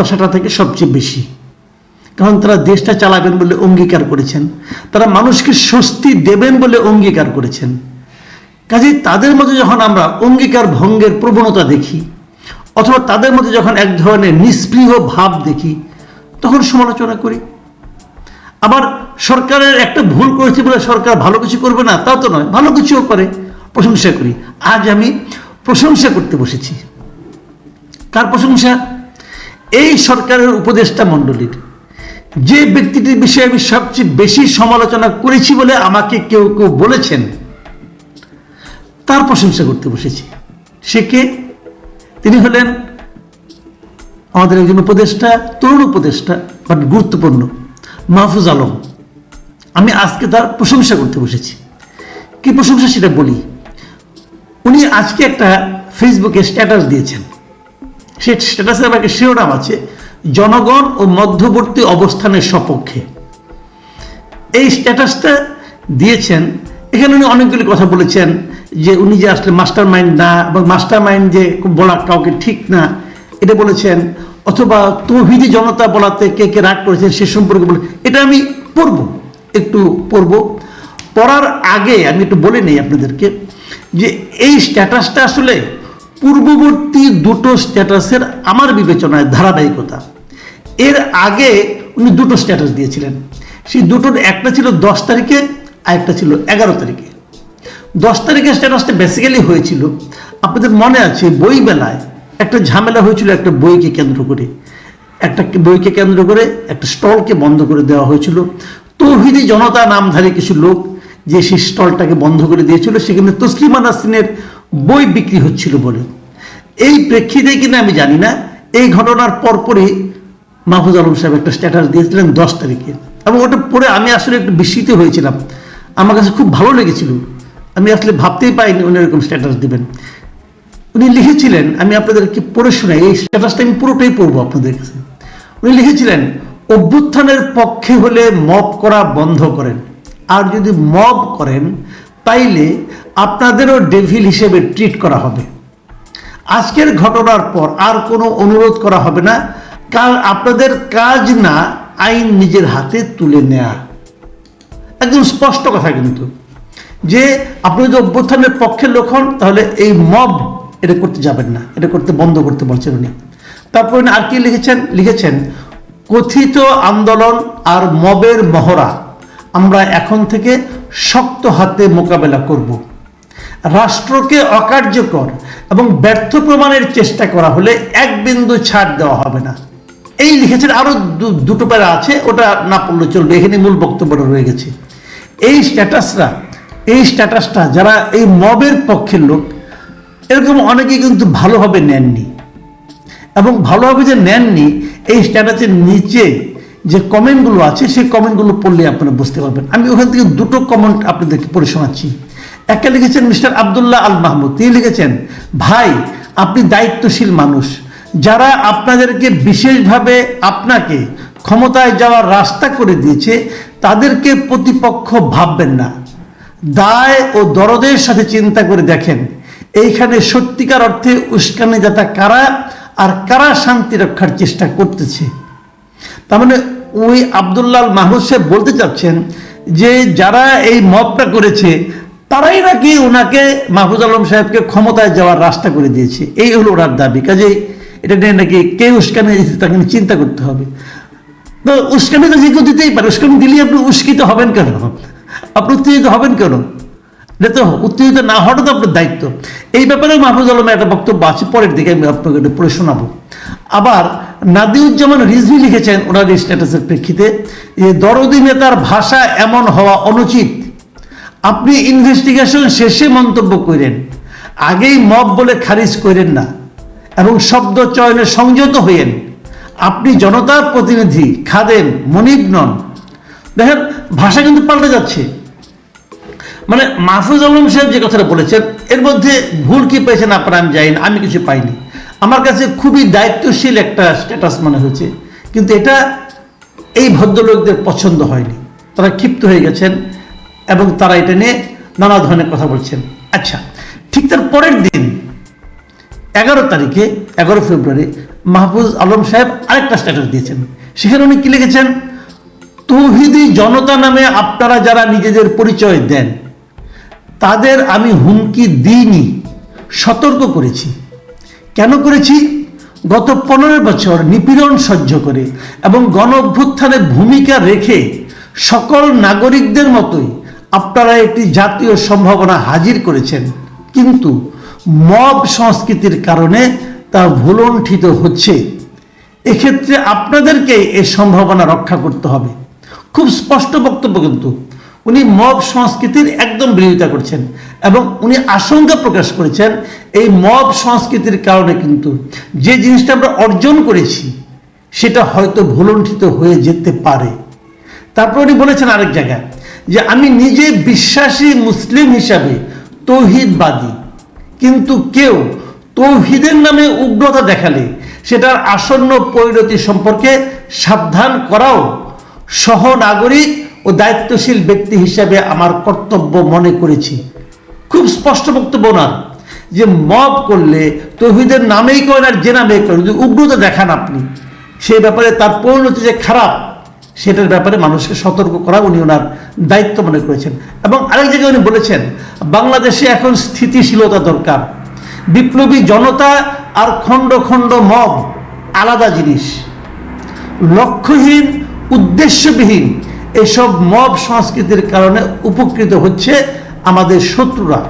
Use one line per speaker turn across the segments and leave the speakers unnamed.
প্রত্যাশাটা থেকে সবচেয়ে বেশি। কারণ তারা দেশটা চালাবেন বলে অঙ্গীকার করেছেন। তারা মানুষকে স্বস্তি দেবেন বলে অঙ্গীকার করেছেন। কাজেই তাদের মধ্যে যখন আমরা অঙ্গীকার ভঙ্গের প্রবণতা দেখি, অথবা তাদের মধ্যে যখন এক ধরনের নিষ্পৃহ ভাব দেখি, তখন সমালোচনা করি। আবার সরকারের একটা ভুল করেছে বলে সরকার ভালো কিছু করবে না, তা তো নয়, ভালো কিছুও করে, প্রশংসা করি। আজ আমি প্রশংসা করতে বসেছি। কার প্রশংসা? এই সরকারের উপদেষ্টা মণ্ডলীর। যে ব্যক্তিটির বিষয়ে আমি সবচেয়ে বেশি সমালোচনা করেছি বলে আমাকে কেউ কেউ বলেছেন, তার প্রশংসা করতে বসেছি। সে কে? তিনি হলেন আমাদের একজন উপদেষ্টা, তরুণ উপদেষ্টা, বাট গুরুত্বপূর্ণ, মাহফুজ আলম। আমি আজকে তার প্রশংসা করতে বসেছি। কি প্রশংসা সেটা বলি? উনি আজকে একটা ফেসবুকে স্ট্যাটাস দিয়েছেন। সে স্ট্যাটাসের আমাকে শিরোনাম আছে। জনগণ ও মধ্যবর্তী অবস্থানের সপক্ষে। এই স্ট্যাটাসটা দিয়েছেন, এখানে উনি অনেকগুলি কথা বলেছেন যে উনি যে আসলে মাস্টার মাইন্ড না এবং মাস্টার মাইন্ড যে বলা কাউকে ঠিক না, এটা বলেছেন, অথবা তৌহিদি জনতা বলাতে কে কে রাগ করেছেন সে সম্পর্কে বলে, এটা আমি পড়ব, একটু পড়ব। পড়ার আগে আমি একটু বলে নেই আপনাদেরকে যে এই স্ট্যাটাসটা আসলে পূর্ববর্তী দুটো স্ট্যাটাসের আমার বিবেচনায় ধারাবাহিকতা। এর আগে উনি দুটো স্ট্যাটাস দিয়েছিলেন। সেই দুটোর একটা ছিল দশ তারিখে, আর একটা ছিল এগারো তারিখে। দশ তারিখের স্ট্যাটাসটা বেসিক্যালি হয়েছিল, আপনাদের মনে আছে বই বেলায় একটা ঝামেলা হয়েছিল একটা বইকে কেন্দ্র করে। একটা বইকে কেন্দ্র করে, একটা স্টলকে বন্ধ করে দেওয়া হয়েছিল। তৌহিদি জনতা নামধারী কিছু লোক যে সেই স্টলটাকে বন্ধ করে দিয়েছিল, সেখানে তসলিমা নাসরিনের বই বিক্রি হচ্ছিল বলে। এই প্রেক্ষিতে কিনা আমি জানি না, এই ঘটনার পরপরই মাহফুজ আলম সাহেব একটা স্ট্যাটাস দিয়েছিলেন দশ তারিখে। এবং ওটা পড়ে আমি আসলে একটু বিস্মিত হয়েছিলাম। আমার কাছে খুব ভালো লেগেছিল। আমি আসলে ভাবতেই পাইনি উনি এরকম স্ট্যাটাস দেবেন। উনি লিখেছিলেন, আমি আপনাদেরকে পড়ে শোনাই, এই স্ট্যাটাসটা আমি পুরোটাই পড়ব আপনাদের কাছে। উনি লিখেছিলেন, অভ্যুত্থানের পক্ষে হলে মব করা বন্ধ করেন। আর যদি মব করেন তাইলে আপনাদেরও ডেভিল হিসেবে ট্রিট করা হবে। আজকের ঘটনার পর আর কোনো অনুরোধ করা হবে না, কারণ আপনাদের কাজ না আইন নিজের হাতে তুলে নেয়া। একদম স্পষ্ট কথা কিন্তু। যে আপনি যদি অভ্যুত্থানের পক্ষের লোক হন, তাহলে এই মব এটা করতে যাবেন না। এটা করতে বন্ধ করতে বলছেন উনি। তারপর উনি আর কি লিখেছেন? লিখেছেন, কথিত আন্দোলন আর মবের মহড়া। আমরা এখন থেকে শক্ত হাতে মোকাবেলা করব। রাষ্ট্রকে অকার্যকর এবং ব্যর্থ প্রমাণের চেষ্টা করা হলে এক বিন্দু ছাড় দেওয়া হবে না। এই লিখেছেন আরও দুটো প্যারা আছে, ওটা না পড়লে চলবে, এখানে মূল বক্তব্যটা রয়ে গেছে। এই স্ট্যাটাসরা, এই স্ট্যাটাসটা যারা এই মবের পক্ষের লোক, এরকম অনেকেই কিন্তু ভালোভাবে নেননি। এবং ভালোভাবে যে নেননি, এই স্ট্যাটাসের নিচে যে কমেন্টগুলো আছে, সেই কমেন্টগুলো পড়লে আপনারা বুঝতে পারবেন। আমি ওখান থেকে দুটো কমেন্ট আপনাদেরকে পড়ে শোনাচ্ছি। একটা লিখেছেন মিস্টার আবদুল্লাহ আল মাহমুদ। তিনি লিখেছেন, ভাই, আপনি দায়িত্বশীল মানুষ। যারা আপনাদেরকে বিশেষভাবে আপনাকে ক্ষমতায় যাওয়ার রাস্তা করে দিয়েছে, তাদেরকে প্রতিপক্ষ ভাববেন না। দায় ও দরদের সাথে চিন্তা করে দেখেন। এইখানে সত্যিকার অর্থে উস্কানি যাতা কারা আর কারা শান্তি রক্ষার চেষ্টা করতেছে? তার মানে ওই আবদুল্লাহ মাহমুদ সাহেব বলতে চাচ্ছেন যে যারা এই মবটা করেছে, তারাই নাকি ওনাকে মাহফুজ আলম সাহেবকে ক্ষমতায় যাওয়ার রাস্তা করে দিয়েছে। এই হলো ওনার দাবি। কাজেই এটা নিয়ে নাকি কে উস্কানি দিয়েছে তাকে চিন্তা করতে হবে। তো উস্কানি তো যে দিতেই পারে, উস্কানি দিলে আপনি উস্কিত হবেন কেন? আপনি উত্তেজিত হবেন কেন? এটা তো উত্তেজিত না হওয়াটা তো আপনার দায়িত্ব। এই ব্যাপারে মাহফুজ আলমের একটা বক্তব্য আছে, পরের দিকে আমি আপনাকে এটা পড়ে শোনাবো। আবার নাদিউজ্জামান রিজভি লিখেছেন ওনার স্ট্যাটাসের প্রেক্ষিতে যে, দরদি নেতার ভাষা এমন হওয়া অনুচিত। আপনি ইনভেস্টিগেশন শেষে মন্তব্য করেন। আগেই মব বলে খারিজ করেন না এবং শব্দ চয়নে সংযত হইয়েন। আপনি জনতার প্রতিনিধি খাদেন মনিব নন। দেখেন, ভাষা কিন্তু পাল্টে যাচ্ছে। মানে মাহফুজ আলম সাহেব যে কথাটা বলেছেন, এর মধ্যে ভুল কি পেয়েছেন আপনারা আমি জানি না, আমি কিছু পাইনি। আমার কাছে খুবই দায়িত্বশীল একটা স্ট্যাটাস মনে হয়েছে, কিন্তু এটা এই ভদ্রলোকদের পছন্দ হয়নি। তারা ক্ষিপ্ত হয়ে গেছেন এবং তারা এটা নিয়ে নানা ধরনের কথা বলছেন। আচ্ছা ঠিক তার পরের দিন, এগারো তারিখে, এগারো ফেব্রুয়ারি, মাহফুজ আলম সাহেব আরেকটা স্ট্যাটাস দিয়েছেন। সেখানে উনি কি লিখেছেন? তৌহিদি জনতা নামে আপনারা যারা নিজেদের পরিচয় দেন তাদের আমি হুমকি দিইনি। সতর্ক করেছি। কেন করেছি? গত পনেরো বছর নিপীড়ন সহ্য করে এবং গণ অভ্যুত্থানে ভূমিকা রেখে সকল নাগরিকদের মতোই আপনারা একটি জাতীয় সম্ভাবনা হাজির করেছেন। কিন্তু মব সংস্কৃতির কারণে তা ভুলণ্ঠিত হচ্ছে। এক্ষেত্রে আপনাদেরকে এ সম্ভাবনা রক্ষা করতে হবে। খুব স্পষ্ট বক্তব্য কিন্তু। উনি মব সংস্কৃতির একদম বিরোধিতা করছেন এবং উনি আশঙ্কা প্রকাশ করেছেন এই মব সংস্কৃতির কারণে কিন্তু যে জিনিসটা আমরা অর্জন করেছি, সেটা হয়তো ভুলণ্ঠিত হয়ে যেতে পারে। তারপর উনি বলেছেন আরেক জায়গায় যে আমি নিজে বিশ্বাসী মুসলিম হিসাবে তৌহিদবাদী, কিন্তু কেউ তৌহিদের নামে উগ্রতা দেখালে সেটার আসন্ন পরিণতি সম্পর্কে সাবধান করাও সহনাগরিক ও দায়িত্বশীল ব্যক্তি হিসাবে আমার কর্তব্য মনে করেছি। খুব স্পষ্ট বক্তব্য ওনার, যে মব করলে তৌহিদের নামেই করেন আর যে নামেই করেন, যদি উগ্রতা দেখান আপনি সেই ব্যাপারে তার পরিণতি যে খারাপ, সেটার ব্যাপারে মানুষকে সতর্ক করা উনি ওনার দায়িত্ব মনে করেছেন। এবং আরেক জায়গায় উনি বলেছেন, বাংলাদেশে এখন স্থিতিশীলতা দরকার। বিপ্লবী জনতা আর খণ্ড খণ্ড মব আলাদা জিনিস। লক্ষ্যহীন, উদ্দেশ্যবিহীন এসব মব সংস্কৃতির কারণে উপকৃত হচ্ছে আমাদের শত্রুরা।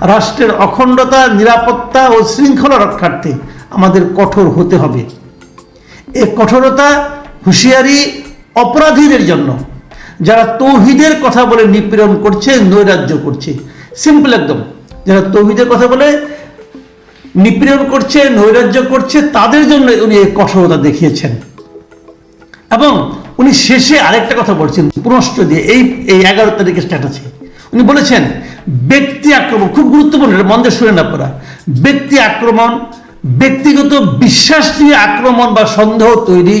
রাষ্ট্রের অখণ্ডতা, নিরাপত্তা ও শৃঙ্খলা রক্ষার্থে আমাদের কঠোর হতে হবে। এ কঠোরতা হুঁশিয়ারি অপরাধীদের জন্য, যারা তৌহিদের কথা বলে নিপীড়ন করছে, নৈরাজ্য করছে। সিম্পল একদম, যারা তৌহিদের কথা বলে নিপীড়ন করছে, নৈরাজ্য করছে, তাদের জন্য উনি এই কঠোরতা দেখিয়েছেন। এবং উনি শেষে আরেকটা কথা বলছেন পুনশ্চ দিয়ে, এই এই এগারো তারিখের স্ট্যাটাসে উনি বলেছেন, ব্যক্তি আক্রমণ, খুব গুরুত্বপূর্ণ, এটা মন্দের শুনে না পড়া ব্যক্তি আক্রমণ, ব্যক্তিগত বিশ্বাস নিয়ে আক্রমণ বা সন্দেহ তৈরি,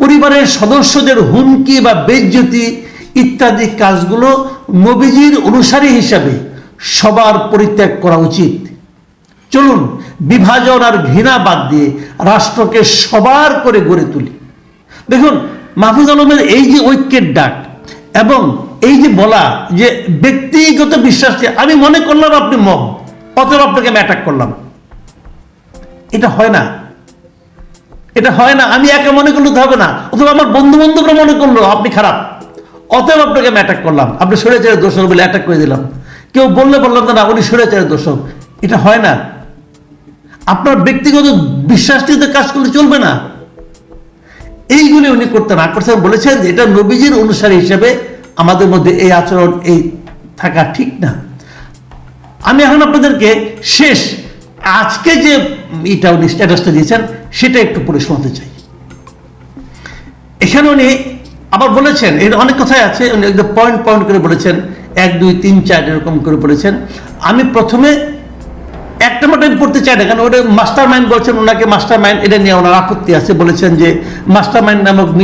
পরিবারের সদস্যদের হুমকি বা বেজ্জতি ইত্যাদি কাজগুলো নবীজির অনুসারী হিসাবে সবার পরিত্যাগ করা উচিত। চলুন, বিভাজন আর ঘৃণা বাদ দিয়ে রাষ্ট্রকে সবার করে গড়ে তুলি। দেখুন মাহফুজ আলমের এই যে ঐক্যের ডাক এবং এই যে বলা যে ব্যক্তিগত বিশ্বাস আমি মনে করলাম আপনি মম অতএব আপনাকে আমি অ্যাটাক করলাম। এটা হয় না। এটা হয় না, আমি একা মনে করলে তো হবে না। অথবা আমার বন্ধু বান্ধবরা মনে করল আপনি খারাপ, অতএব আপনাকে আমি অ্যাটাক করলাম। আপনি সরেচারের দোষক বলে অ্যাটাক করে দিলাম। কেউ বললে বললাম, না উনি সরেচারের দোষক এটা হয় না। আপনার ব্যক্তিগত বিশ্বাস নিয়ে তো কাজ করলে চলবে না। এইগুলি উনি করতে না করছেন বলেছেন যে এটা নবীজির অনুসারী হিসেবে আমাদের মধ্যে এই আচরণ, এই থাকা ঠিক না। আমি এখন আপনাদেরকে শেষ, আজকে যে এটা উনি স্ট্যাটাসটা দিয়েছেন, সেটা একটু পড়ে শোনাতে চাই। এখানে উনি আবার বলেছেন, এর অনেক কথাই আছে, উনি একদম পয়েন্ট পয়েন্ট করে বলেছেন, এক, দুই, তিন, চার এরকম করে বলেছেন। আমি প্রথমে আমি পড়তে চাই না, কারণ ওটা মাস্টার মাইন্ড বলছেন, ওনাকে মাস্টার মাইন্ড এটা নিয়ে ওনার আপত্তি আছে, বলেছেন যে মাস্টার মাইন্ড নামক